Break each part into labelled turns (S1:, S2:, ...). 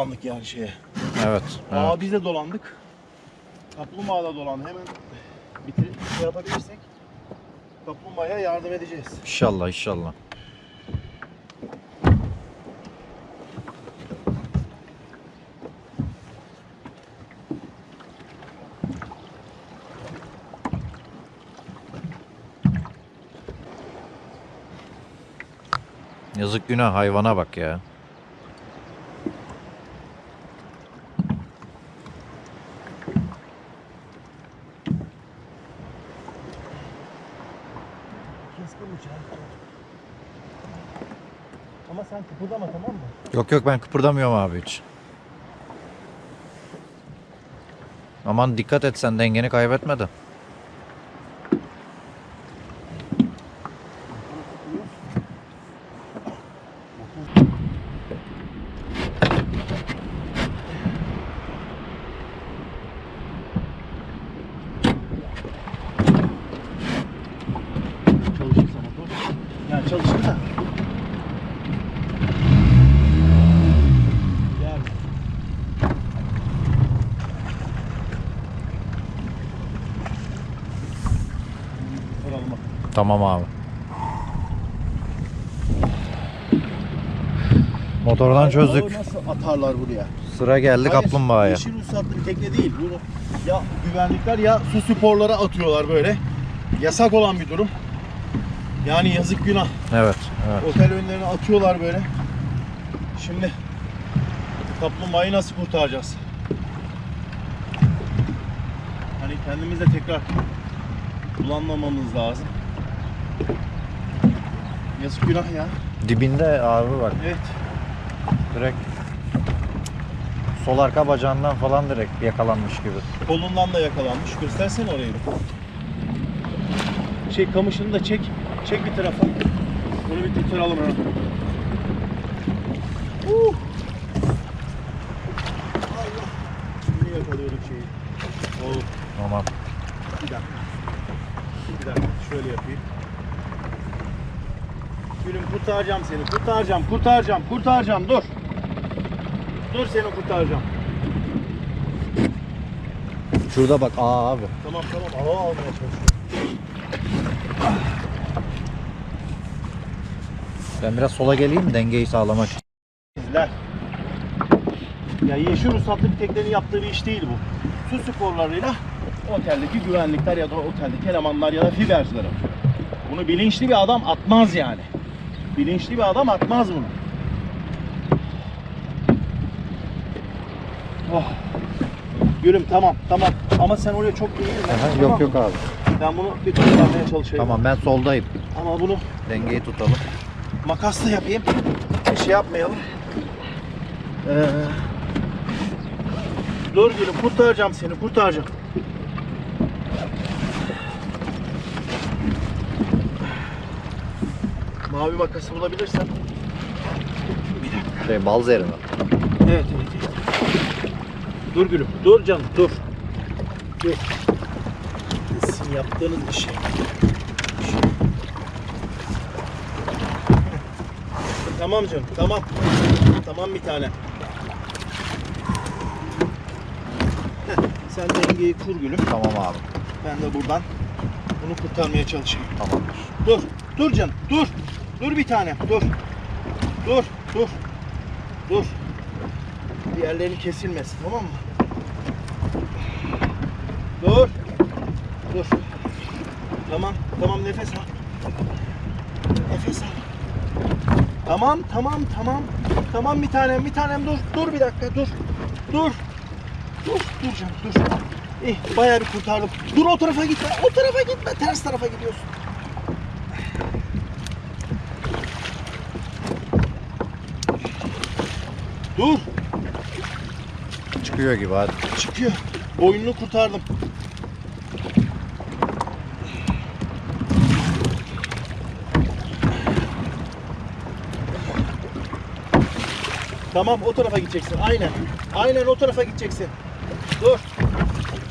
S1: dolandık yani şeye.
S2: Evet. evet.
S1: Aa biz de dolandık. Kaplumbağa da dolandı. Hemen bitirip şey yapabilirsek kaplumbağaya yardım edeceğiz.
S2: İnşallah inşallah. Yazık günah hayvana bak ya.
S1: Keskin bıçağı. Ama sen kıpırdama tamam mı?
S2: Yok yok ben kıpırdamıyorum abi hiç. Aman dikkat et sen dengeni kaybetme de.
S1: Çalışır da.
S2: Tamam abi. Motordan
S1: Ay,
S2: çözdük.
S1: Nasıl atarlar buraya?
S2: Sıra geldi
S1: Hayır,
S2: kaplumbağaya.
S1: Yeşil ruhsatlı bir tekne değil. Bunu ya güvenlikler ya su sporlara atıyorlar böyle. Yasak olan bir durum. Yani yazık günah.
S2: Evet, evet.
S1: Otel önlerine atıyorlar böyle. Şimdi kaplumbağayı nasıl kurtaracağız? Hani kendimiz de tekrar kullanmamamız lazım. Yazık günah ya.
S2: Dibinde abi bak.
S1: Evet.
S2: Direkt sol arka bacağından falan direkt yakalanmış gibi.
S1: Kolundan da yakalanmış. Göstersene orayı. Şey kamışını da çek. Çek bir tarafa. Bunu bir kurtaralım ha. Uh! Allah. Şimdi yakalıyorduk şeyi. Oh,
S2: Tamam.
S1: bir dakika. Bir dakika. Şöyle yapayım. Gülüm kurtaracağım seni. Kurtaracağım. Kurtaracağım. Kurtaracağım. Dur. Dur seni kurtaracağım.
S2: Şurada bak aa abi.
S1: Tamam tamam. Hava almaya çalışıyorum.
S2: Ben biraz sola geleyim dengeyi sağlamak için.
S1: Bizler. Ya yeşil ruhsatlı bir teknenin yaptığı bir iş değil bu. Su sporlarıyla oteldeki güvenlikler ya da oteldeki elemanlar ya da fiberciler atıyor. Bunu bilinçli bir adam atmaz yani. Bilinçli bir adam atmaz bunu. Oh. Gülüm tamam tamam ama sen oraya çok eğilme.
S2: Aha,
S1: tamam
S2: yok yok abi.
S1: Ben bunu bir kurtarmaya çalışayım.
S2: Tamam ben soldayım.
S1: Ama bunu
S2: Dengeyi tutalım.
S1: Makasla yapayım. Bir şey yapmayalım. Ee, dur gülüm kurtaracağım seni kurtaracağım. Mavi makası bulabilirsem. Bir dakika.
S2: Şey bal zehri mi?
S1: Evet, evet, evet. Dur gülüm. Dur canım dur. Dur. Sizin yaptığınız. Bir şey. Tamam canım tamam. Tamam bir tane. Heh, Sen dengeyi kur gülüm.
S2: Tamam abi.
S1: Ben de buradan bunu kurtarmaya çalışayım.
S2: Tamamdır.
S1: Dur. Dur canım. Dur. Dur bir tane. Dur. Dur. Dur. Dur. Diğerlerini kesilmesin tamam mı? Dur. Dur. Tamam. Tamam nefes al. Nefes al. Tamam tamam tamam. Tamam bir tanem bir tanem dur. Dur bir dakika dur. Dur. Dur. Dur canım dur. İyi bayağı bir kurtardım. Dur o tarafa gitme. O tarafa gitme. Ters tarafa gidiyorsun. Dur.
S2: Çıkıyor gibi hadi.
S1: Çıkıyor. Boynunu kurtardım. Tamam o tarafa gideceksin. Aynen. Aynen o tarafa gideceksin. Dur.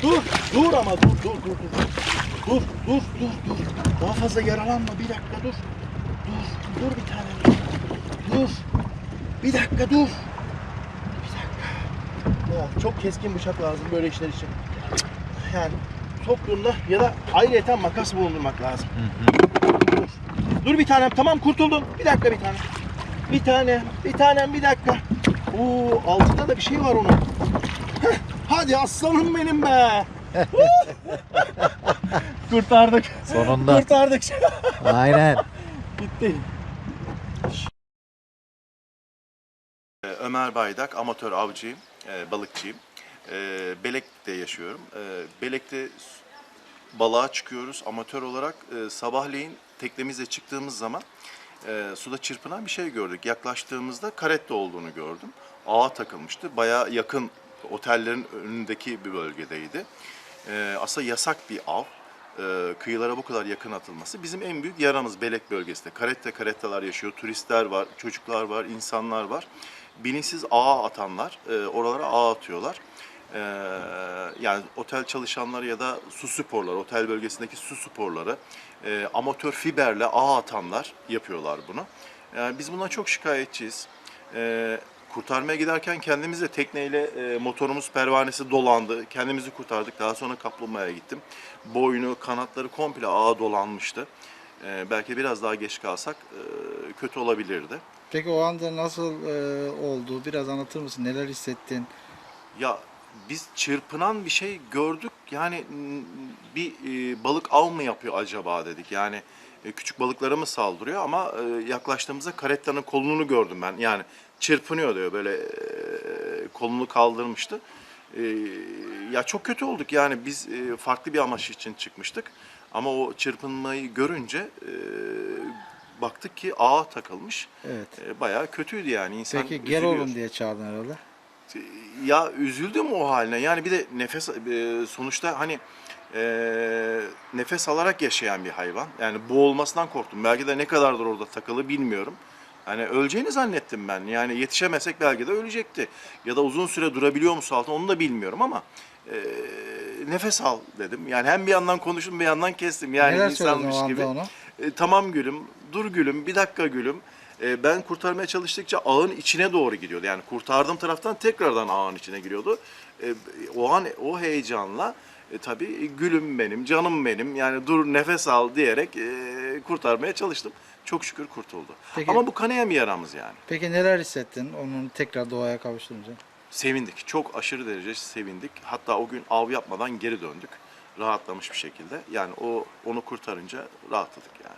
S1: Dur. Dur ama dur dur dur dur. Dur dur dur dur. Daha fazla yaralanma. Bir dakika dur. Dur. Dur bir tane. Dur. Bir dakika dur. Bir dakika. Ya, çok keskin bıçak lazım böyle işler için. Yani soktuğunda ya da ayrıyeten makas bulundurmak lazım. Dur. Dur bir tanem tamam kurtuldun. Bir dakika bir tane. Bir tane, bir tanem bir dakika. Oo altında da bir şey var onun. Heh, Hadi aslanım benim be. Kurtardık.
S2: Sonunda.
S1: Kurtardık.
S2: Aynen.
S1: Bitti. Ömer Baydak, amatör avcıyım, e, balıkçıyım. E, Belek'te yaşıyorum. E, Belek'te balığa çıkıyoruz amatör olarak. E, sabahleyin teknemizle çıktığımız zaman e, suda çırpınan bir şey gördük. Yaklaştığımızda karette olduğunu gördüm. Ağa takılmıştı. Bayağı yakın otellerin önündeki bir bölgedeydi. E, aslında yasak bir av. E, kıyılara bu kadar yakın atılması bizim en büyük yaramız Belek bölgesinde. Karette karettalar yaşıyor, turistler var, çocuklar var, insanlar var. Bilinçsiz ağa atanlar, e, oralara ağ atıyorlar. E, yani otel çalışanları ya da su sporları, otel bölgesindeki su sporları, e, amatör fiberle ağ atanlar yapıyorlar bunu. Yani biz bundan çok şikayetçiyiz. Kurtarmaya giderken kendimiz de tekneyle e, motorumuz pervanesi dolandı. Kendimizi kurtardık. Daha sonra kaplumbağaya gittim. Boynu, kanatları komple ağa dolanmıştı. E, belki biraz daha geç kalsak e, kötü olabilirdi.
S3: Peki o anda nasıl e, oldu? Biraz anlatır mısın? Neler hissettin?
S1: Ya biz çırpınan bir şey gördük. Yani bir e, balık av mı yapıyor acaba dedik. Yani küçük balıklara mı saldırıyor ama e, yaklaştığımızda karettanın kolunu gördüm ben. Yani çırpınıyor diyor böyle e, kolunu kaldırmıştı. E, ya çok kötü olduk yani biz e, farklı bir amaç için çıkmıştık. Ama o çırpınmayı görünce e, baktık ki ağa takılmış.
S3: Evet.
S1: E, bayağı kötüydü yani. İnsan
S3: Peki gel
S1: üzülüyor.
S3: oğlum diye çağırdın herhalde.
S1: Ya üzüldüm o haline. Yani bir de nefes e, sonuçta hani e, nefes alarak yaşayan bir hayvan. Yani boğulmasından korktum. Belki de ne kadardır orada takılı bilmiyorum. Hani öleceğini zannettim ben. Yani yetişemesek belki de ölecekti. Ya da uzun süre durabiliyor mu su altında onu da bilmiyorum ama e, nefes al dedim. Yani hem bir yandan konuştum bir yandan kestim. Yani
S3: Neler
S1: insanmış gibi.
S3: ona?
S1: E, tamam gülüm, dur gülüm, bir dakika gülüm. E, ben kurtarmaya çalıştıkça ağın içine doğru gidiyordu. Yani kurtardığım taraftan tekrardan ağın içine giriyordu. E, o an o heyecanla e, tabii gülüm benim, canım benim. Yani dur nefes al diyerek e, kurtarmaya çalıştım. Çok şükür kurtuldu.
S3: Peki-
S1: Ama bu kanayan bir yaramız yani.
S3: Peki neler hissettin onun tekrar doğaya kavuşturunca?
S1: Sevindik. Çok aşırı derece sevindik. Hatta o gün av yapmadan geri döndük. Rahatlamış bir şekilde. Yani o onu kurtarınca rahatladık yani.